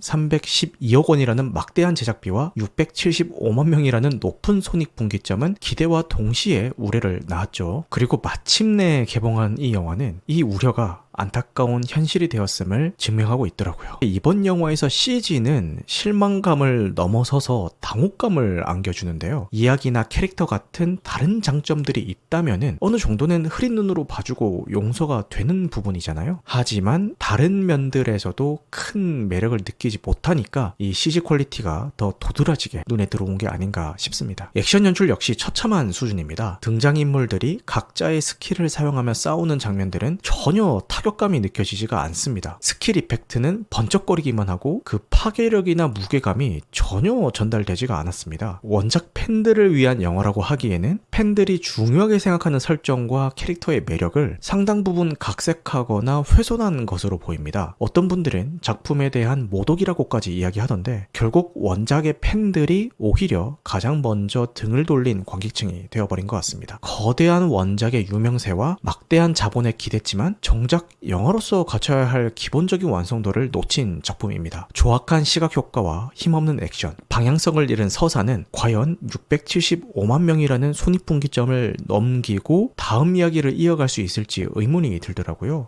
312억 원이라는 막대한 제작비와 675만 명이라는 높은 손익 분기점은 기대와 동시에 우려를 낳았죠. 그리고 마침내 개봉한 이 영화는 이 우려가 안타까운 현실이 되었음을 증명하고 있더라고요. 이번 영화에서 CG는 실망감을 넘어서서 당혹감을 안겨주는데요. 이야기나 캐릭터 같은 다른 장점들이 있다면은 어느 정도는 흐린 눈으로 봐주고 용서가 되는 부분이잖아요. 하지만 다른 면들에서도 큰 매력을 느끼지 못하니까 이 CG 퀄리티가 더 도드라지게 눈에 들어온 게 아닌가 싶습니다. 액션 연출 역시 처참한 수준입니다. 등장인물들이 각자의 스킬을 사용하며 싸우는 장면들은 전혀 타격 감이 느껴지지가 않습니다. 스킬 이펙트는 번쩍거리기만 하고 그 파괴력이나 무게감이 전혀 전달되지가 않았습니다. 원작 팬들을 위한 영화라고 하기에는 팬들이 중요하게 생각하는 설정과 캐릭터의 매력을 상당 부분 각색하거나 훼손한 것으로 보입니다. 어떤 분들은 작품에 대한 모독이라고까지 이야기하던데 결국 원작의 팬들이 오히려 가장 먼저 등을 돌린 관객층이 되어버린 것 같습니다. 거대한 원작의 유명세와 막대한 자본에 기댔지만 정작 영화로서 갖춰야 할 기본적인 완성도를 놓친 작품입니다. 조악한 시각 효과와 힘없는 액션, 방향성을 잃은 서사는 과연 675만 명이라는 손익분기점을 넘기고 다음 이야기를 이어갈 수 있을지 의문이 들더라고요.